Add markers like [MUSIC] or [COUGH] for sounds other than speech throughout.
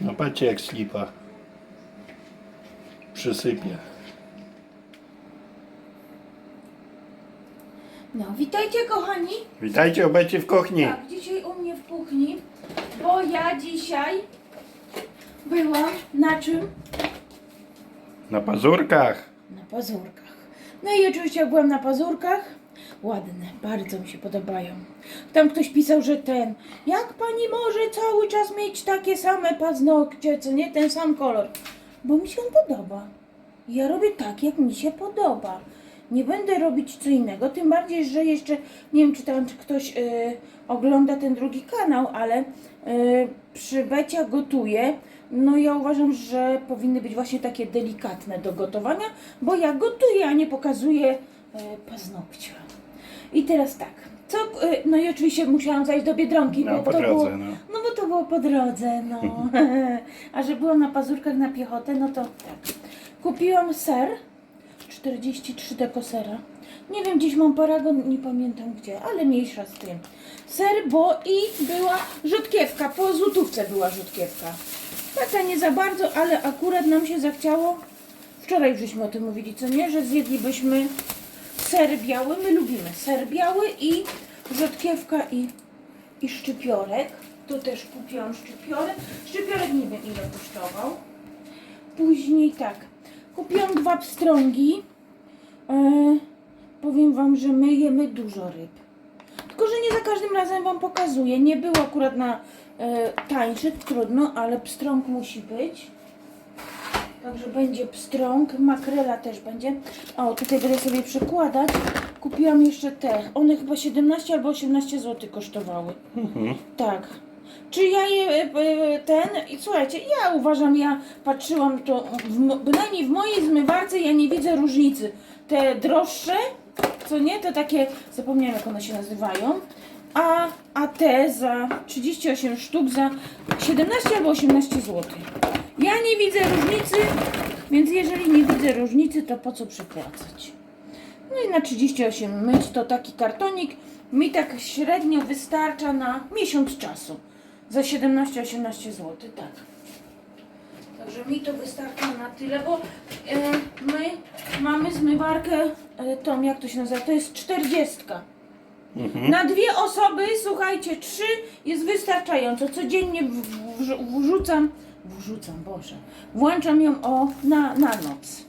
No patrzcie jak slipa. Przysypie. No, witajcie kochani. Witajcie, obejcie w kuchni. Tak, dzisiaj u mnie w kuchni, bo ja dzisiaj byłam na czym? Na pazurkach. Na pazurkach. No i oczywiście jak byłam na pazurkach, ładne, bardzo mi się podobają. Tam ktoś pisał, że ten, jak pani może cały czas mieć takie same paznokcie, co nie ten sam kolor? Bo mi się on podoba. Ja robię tak, jak mi się podoba. Nie będę robić co innego, tym bardziej, że jeszcze, nie wiem czy tam czy ktoś y, ogląda ten drugi kanał, ale y, przy Becia gotuje, no ja uważam, że powinny być właśnie takie delikatne do gotowania, bo ja gotuję, a nie pokazuję y, paznokcia. I teraz tak, co, y, no i oczywiście musiałam zajść do Biedronki, No, bo po to było, drodze, no. no bo to było po drodze, no. [LAUGHS] A że byłam na pazurkach na piechotę, no to tak. Kupiłam ser, 43 deko sera. Nie wiem, gdzieś mam paragon, nie pamiętam gdzie, ale mniejsza z tym. Ser, bo i była rzutkiewka, po złotówce była rzutkiewka. Taka nie za bardzo, ale akurat nam się zachciało, wczoraj już żeśmy o tym mówili, co nie, że zjedlibyśmy ser biały, my lubimy ser biały i rzutkiewka i, i szczypiorek. Tu też kupiłam szczypiorek. Szczypiorek nie wiem ile kosztował. Później tak, kupiłam dwa pstrągi. E, powiem Wam, że my jemy dużo ryb. Tylko, że nie za każdym razem Wam pokazuję. Nie było akurat na e, tańszy, trudno, ale pstrąg musi być. Także będzie pstrąg, makrela też będzie. O, tutaj będę sobie przykładać. Kupiłam jeszcze te. One chyba 17 albo 18 zł kosztowały. Tak. Czy ja je e, e, ten i słuchajcie, ja uważam, ja patrzyłam to w, bynajmniej w mojej zmywarce ja nie widzę różnicy. Te droższe, co nie, to takie, zapomniałam jak one się nazywają, a, a te za 38 sztuk za 17 albo 18 zł. Ja nie widzę różnicy, więc jeżeli nie widzę różnicy, to po co przepłacać? No i na 38 myć to taki kartonik mi tak średnio wystarcza na miesiąc czasu. Za 17-18 zł, tak. Także mi to wystarcza na tyle, bo e, my mamy zmywarkę e, tą, jak to się nazywa, to jest 40. Na dwie osoby, słuchajcie, trzy jest wystarczająco. Codziennie wrzucam, wrzucam, Boże, włączam ją o, na, na noc.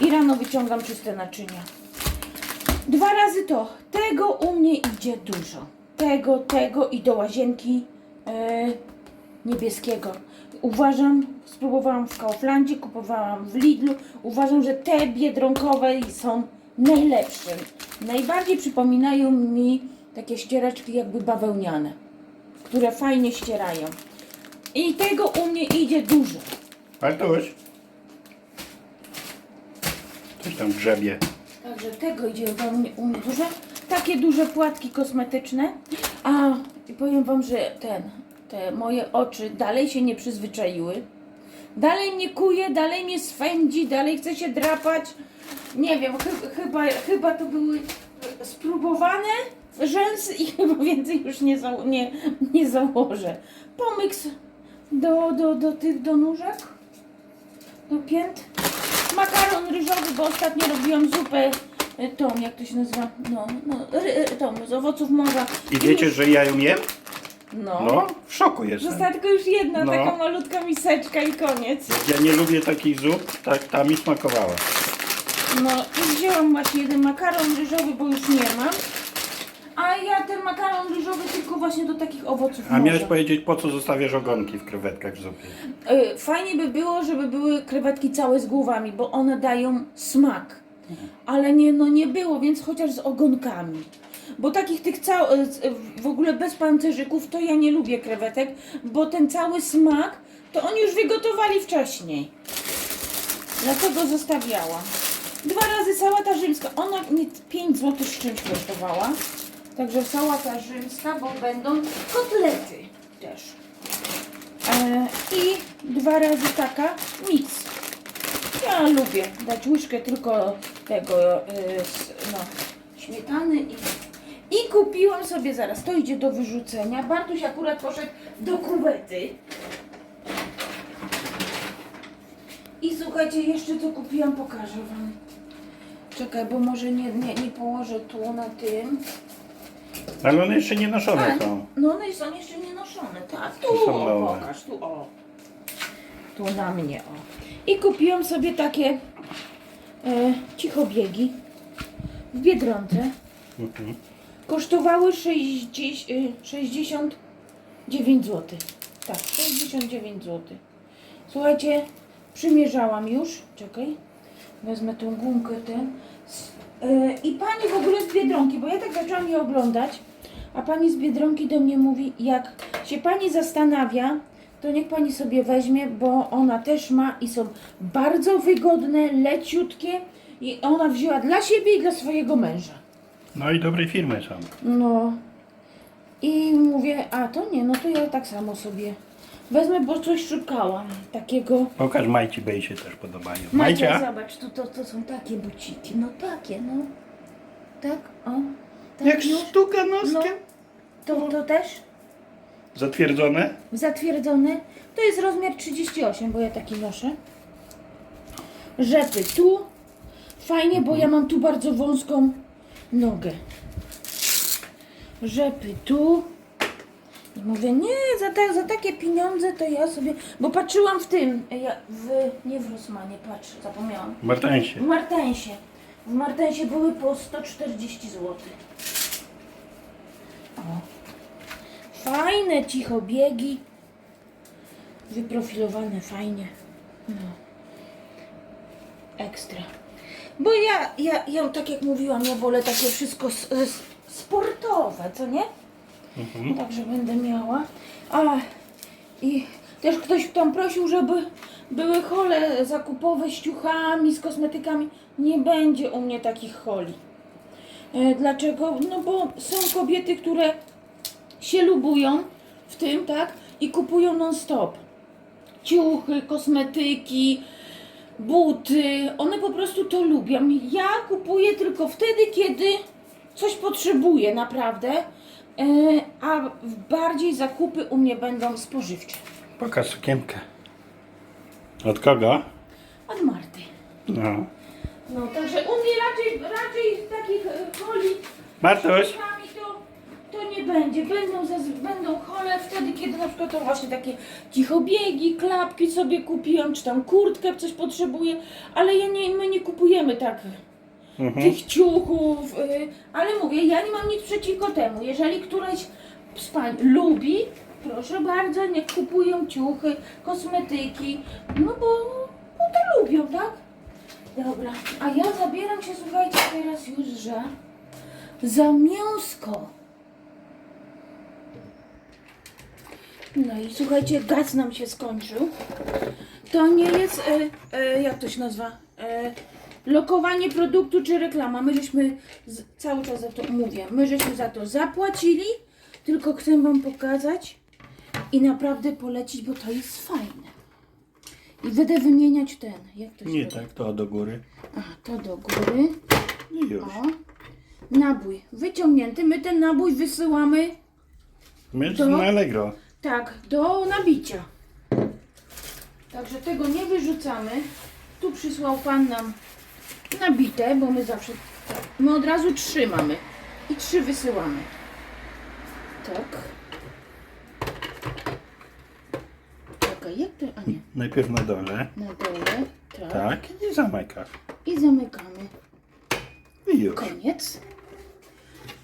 I rano wyciągam czyste naczynia. Dwa razy to. Tego u mnie idzie dużo. Tego, tego i do łazienki e, niebieskiego. Uważam, spróbowałam w Kauflandzie, kupowałam w Lidlu. Uważam, że te biedronkowe są najlepszym. Najbardziej przypominają mi takie ściereczki jakby bawełniane, które fajnie ścierają. I tego u mnie idzie dużo. Bartuś. Coś tam grzebie. Także tego idzie u mnie, u mnie dużo. Takie duże płatki kosmetyczne. A i powiem wam, że ten, te moje oczy dalej się nie przyzwyczaiły. Dalej mnie kuje, dalej mnie swędzi, dalej chce się drapać. Nie wiem, chy, chyba, chyba to były spróbowane rzęsy i [LAUGHS] chyba więcej już nie, za, nie, nie założę. Pomyks do, do, do tych do nóżek, do pięt. Makaron ryżowy, bo ostatnio robiłam zupę y, tą, jak to się nazywa, no, no ry, y, tą, z owoców morza. I wiecie, że ja ją jem? No. No, w szoku jestem. Została tylko już jedna, No. taka malutka miseczka i koniec. Ja nie lubię takich zup, tak ta mi smakowała. No i wzięłam właśnie jeden makaron ryżowy, bo już nie mam. A ja ten makaron ryżowy tylko właśnie do takich owoców A miałeś powiedzieć, po co zostawiasz ogonki w krewetkach w zupie? Y, Fajnie by było, żeby były krewetki całe z głowami, bo one dają smak. Ale nie, no nie było, więc chociaż z ogonkami. Bo takich tych cał, z- y, w ogóle bez pancerzyków to ja nie lubię krewetek, bo ten cały smak to oni już wygotowali wcześniej. Dlatego zostawiałam. Dwa razy sałata rzymska. Ona mnie 5 zł z czymś kosztowała. Także sałata rzymska, bo będą kotlety też. E, I dwa razy taka mix. Ja lubię dać łyżkę tylko tego e, no, śmietany i i kupiłam sobie, zaraz to idzie do wyrzucenia. Bartuś akurat poszedł do kuwety. I słuchajcie, jeszcze co kupiłam, pokażę Wam. Czekaj, bo może nie, nie, nie położę tu na tym. Ale one jeszcze nie noszone A, są. No one są jeszcze nie noszone, tak. Tu, Tu są o, nowe. pokaż, tu o. Tu na mnie, o. I kupiłam sobie takie e, cichobiegi w Biedronce. Mhm. Kosztowały 60, y, 69 zł. Tak, 69 zł. Słuchajcie, przymierzałam już. Czekaj, wezmę tą gumkę ten. Y, I pani w ogóle z Biedronki, bo ja tak zaczęłam je oglądać, a pani z Biedronki do mnie mówi, jak się pani zastanawia, to niech pani sobie weźmie, bo ona też ma i są bardzo wygodne, leciutkie i ona wzięła dla siebie i dla swojego męża. No i dobrej firmy są. No. I mówię, a to nie, no to ja tak samo sobie wezmę, bo coś szukałam takiego. Pokaż Majci, bo jej się też podobają. Macie, Majcia? zobacz, tu to, to są takie buciki. No takie, no. Tak, o. Tak Jak już. sztuka No, noskiem. to, to też Zatwierdzone? zatwierdzone. To jest rozmiar 38, bo ja taki noszę. Rzepy tu. Fajnie, bo ja mam tu bardzo wąską nogę. Rzepy tu. I mówię, nie, za, ta, za takie pieniądze to ja sobie. Bo patrzyłam w tym. Ja, w, nie w Rosmanie, patrz, zapomniałam. W Martensie. Martensie. W Martensie były po 140 zł. O. Fajne cichobiegi. Wyprofilowane fajnie. No. Ekstra. Bo ja, ja, ja, tak jak mówiłam, ja wolę takie wszystko sportowe, co nie? Mhm. Także będę miała. A i też ktoś tam prosił, żeby były hole zakupowe z ciuchami, z kosmetykami. Nie będzie u mnie takich holi. E, Dlaczego? No bo są kobiety, które się lubują w tym, tak? I kupują non-stop. Ciuchy, kosmetyki, buty. One po prostu to lubią. Ja kupuję tylko wtedy, kiedy coś potrzebuję, naprawdę. E, a bardziej zakupy u mnie będą spożywcze. Pokaż sukienkę. Od kogo? Od Marty. No. No, także u mnie raczej, raczej takich e, holi Martuś. Czasami to, to nie będzie. Będą, zaz- będą chole wtedy, kiedy na przykład to właśnie takie cichobiegi, klapki sobie kupiłam, czy tam kurtkę coś potrzebuję, ale ja nie, my nie kupujemy tak Mhm. tych ciuchów, y, ale mówię, ja nie mam nic przeciwko temu. Jeżeli któraś z pań lubi, proszę bardzo, niech kupują ciuchy, kosmetyki, no bo, bo to lubią, tak? Dobra, a ja zabieram się, słuchajcie, teraz już, że za mięsko. No i słuchajcie, gaz nam się skończył. To nie jest, e, e, jak to się nazywa, e, lokowanie produktu czy reklama. My żeśmy z, cały czas za to mówię, my żeśmy za to zapłacili, tylko chcę wam pokazać i naprawdę polecić, bo to jest fajne. I będę wymieniać ten, jak to się Nie robi? tak, to do góry. Aha, to do góry. I już. O, nabój wyciągnięty. My ten nabój wysyłamy My To? na Allegro. tak do nabicia. Także tego nie wyrzucamy. Tu przysłał pan nam nabite, bo my zawsze my od razu trzy mamy i trzy wysyłamy. Tak. Czekaj, jak to? A nie, Najpierw na dole. na dole. Tak. Tak. I zamykasz. I zamykamy. I już. Koniec.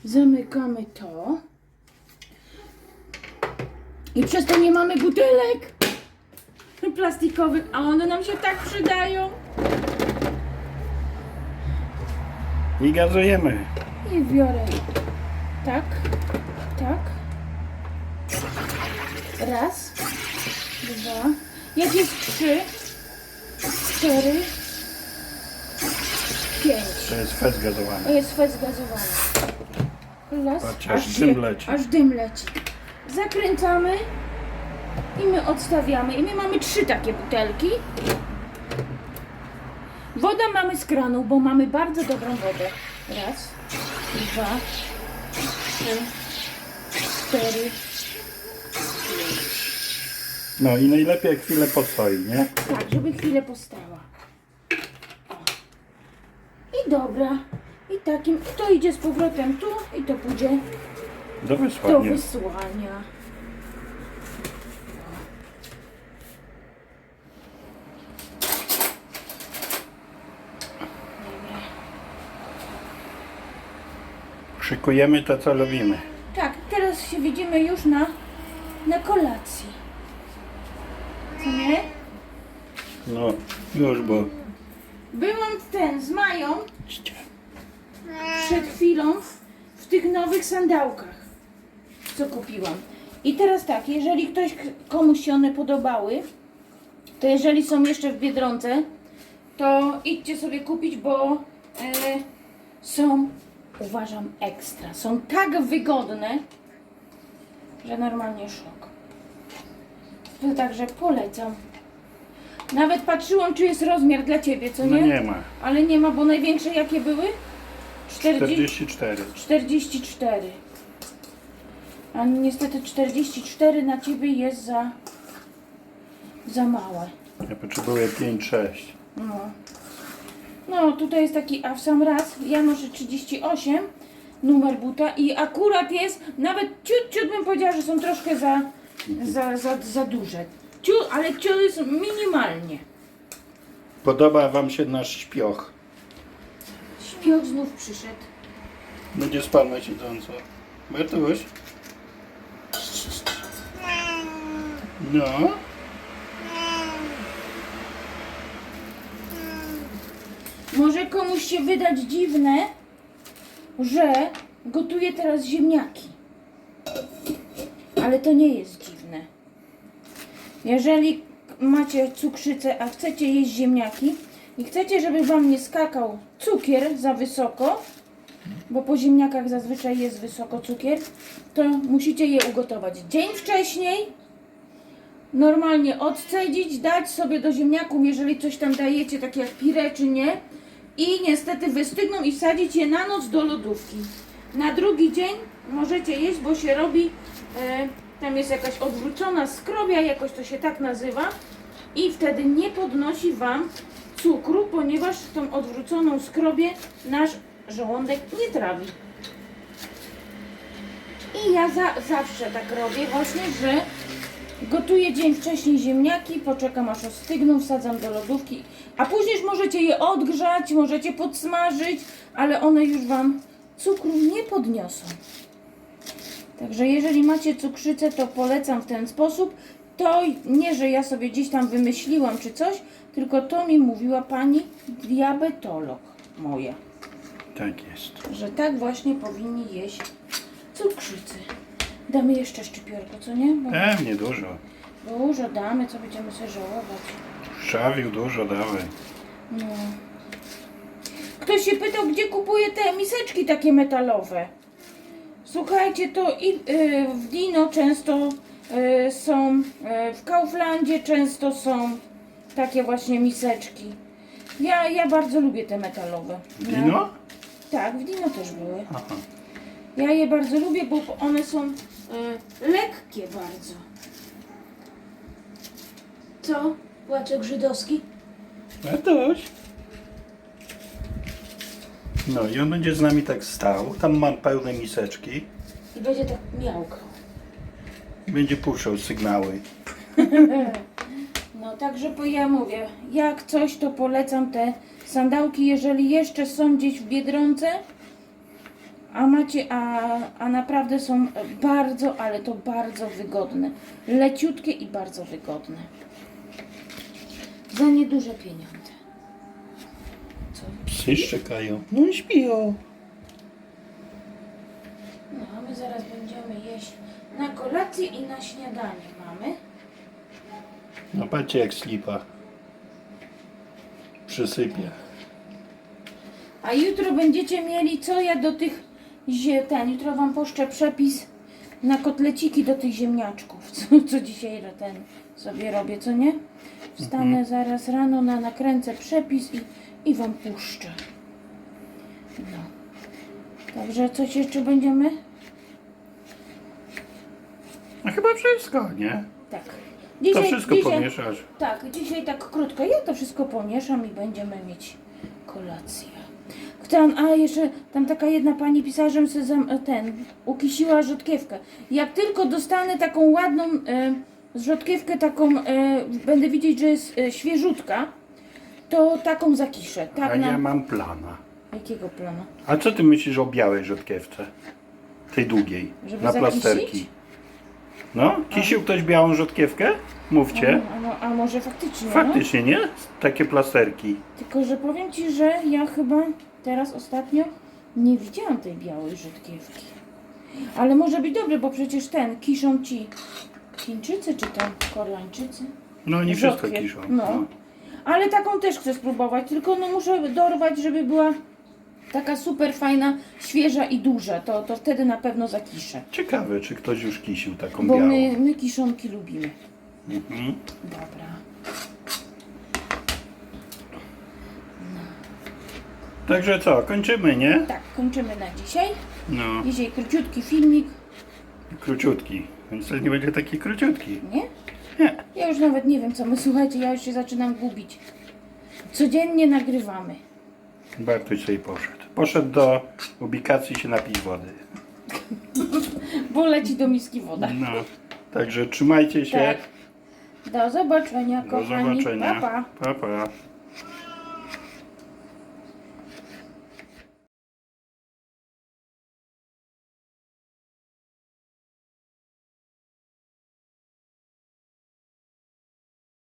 Zamykamy to. I przez to nie mamy butelek plastikowych, a one nam się tak przydają. I gazujemy. I biorę tak, tak. Raz, dwa. Jak jest trzy, cztery, pięć. To jest fest gazowany. To jest fez gazowany. Las, Patrz, aż dym się- leci. Aż dym leci. Zakręcamy i my odstawiamy. I my mamy trzy takie butelki. Woda mamy z kranu, bo mamy bardzo dobrą wodę. Raz, dwa, trzy, cztery, No i najlepiej jak chwilę postoi, nie? tak, żeby chwilę postała. O. I dobra. I takim, i to idzie z powrotem tu i to pójdzie Do do wysłania. Szykujemy to, co lubimy. Tak, teraz się widzimy już na, na kolacji. Co nie? No, już, bo... Byłam ten z Mają przed chwilą w, w tych nowych sandałkach, co kupiłam. I teraz tak, jeżeli ktoś, komuś się one podobały, to jeżeli są jeszcze w Biedronce, to idźcie sobie kupić, bo e, są, uważam, ekstra. Są tak wygodne, że normalnie szok. To także polecam. Nawet patrzyłam, czy jest rozmiar dla Ciebie, co No nie? nie ma. Ale nie ma, bo największe jakie były? 40, 44. 44. A niestety 44 na ciebie jest za, za małe. Ja potrzebuję 5-6. No. No, tutaj jest taki, a w sam raz ja noszę 38 numer buta i akurat jest, nawet ciut, ciut bym powiedziała, że są troszkę za, za, za, za duże. Ciut, ale ciut jest minimalnie. Podoba wam się nasz śpioch? Śpioch znów przyszedł. Będzie spał na siedząco. Bertuś? No. Może komuś się wydać dziwne, że gotuję teraz ziemniaki. Ale to nie jest dziwne. Jeżeli macie cukrzycę, a chcecie jeść ziemniaki i chcecie, żeby wam nie skakał cukier za wysoko, bo po ziemniakach zazwyczaj jest wysoko cukier, to musicie je ugotować dzień wcześniej, normalnie odcedzić, dać sobie do ziemniaków, jeżeli coś tam dajecie, takie jak pire czy nie, i niestety wystygną i wsadzić je na noc do lodówki. Na drugi dzień możecie jeść, bo się robi, e, tam jest jakaś odwrócona skrobia, jakoś to się tak nazywa, i wtedy nie podnosi Wam cukru, ponieważ tą odwróconą skrobię nasz żołądek nie trawi. I ja za, zawsze tak robię właśnie, że gotuję dzień wcześniej ziemniaki, poczekam aż ostygną, wsadzam do lodówki, a później już możecie je odgrzać, możecie podsmażyć, ale one już Wam cukru nie podniosą. Także jeżeli macie cukrzycę, to polecam w ten sposób. To nie, że ja sobie gdzieś tam wymyśliłam czy coś, tylko to mi mówiła pani diabetolog moja, Tak jest. że tak właśnie powinni jeść cukrzycy. Damy jeszcze szczypiorko, co nie? Bo Pewnie dużo. dużo damy, co będziemy sobie żałować. Szawił dużo dawaj. No. Ktoś się pytał, gdzie kupuję te miseczki takie metalowe. Słuchajcie, to i, y, w Dino często y, są, y, w Kauflandzie często są takie właśnie miseczki. Ja, ja bardzo lubię te metalowe. No. Wino? Tak, w Dino też były. Aha. Ja je bardzo lubię, bo one są lekkie bardzo. Co? Łaczek żydowski? Bertuś? No i on będzie z nami tak stał. Tam mam pełne miseczki. I będzie tak miałkał. I będzie puszczał sygnały. [LAUGHS] No także po ja mówię, jak coś to polecam te sandałki, jeżeli jeszcze są gdzieś w Biedronce, a macie, a, a naprawdę są bardzo, ale to bardzo wygodne. Leciutkie i bardzo wygodne. Za nieduże pieniądze. Co? Psy szczekają. No i śpią. No, a my zaraz będziemy jeść na kolację i na śniadanie mamy. No patrzcie jak slipa. Przysypie. A jutro będziecie mieli co ja do tych ten, jutro wam poszczę przepis na kotleciki do tych ziemniaczków, [LAUGHS] co, co dzisiaj ten sobie robię, co nie? Wstanę zaraz rano, na, nakręcę przepis i, i wam puszczę. No. Także coś jeszcze będziemy? No chyba wszystko, nie? Tak. To wszystko pomieszasz. Tak, dzisiaj tak krótko. Ja to wszystko pomieszam i będziemy mieć kolację. Ten, a jeszcze tam taka jedna pani zam, ten, ukisiła rzodkiewkę. Jak tylko dostanę taką ładną e, rzodkiewkę, taką, e, będę widzieć, że jest e, świeżutka, to taką zakiszę. Tak A na... ja mam plana. Jakiego planu? A co ty myślisz o białej rzodkiewce? Tej długiej, Żeby na zakisić? plasterki. No, kisił ktoś białą rzodkiewkę? Mówcie. A, a, a może faktycznie, no? Faktycznie, nie? Takie plasterki. Tylko, że powiem Ci, że ja chyba teraz ostatnio nie widziałam tej białej rzodkiewki. Ale może być dobre, bo przecież ten kiszą Ci Chińczycy czy tam Koreańczycy. No nie wszystko kiszą. No. Ale taką też chcę spróbować, tylko no muszę dorwać, żeby była taka super fajna, świeża i duża. To, to wtedy na pewno zakiszę. Ciekawe, czy ktoś już kisił taką Bo białą. my, my kiszonki lubimy. Mhm. Dobra. Także co, kończymy, nie? Tak, kończymy na dzisiaj. No, Dzisiaj króciutki filmik, króciutki. Więc to nie będzie taki króciutki. nie? Nie. Ja już nawet nie wiem co my, słuchajcie, ja już się zaczynam gubić. Codziennie nagrywamy. Bartuś sobie poszedł. Poszedł do ubikacji się napić wody. [LAUGHS] Bo leci do miski woda. No. Także trzymajcie się. Tak. Do zobaczenia, Do kochani. zobaczenia. Pa, pa. pa. pa.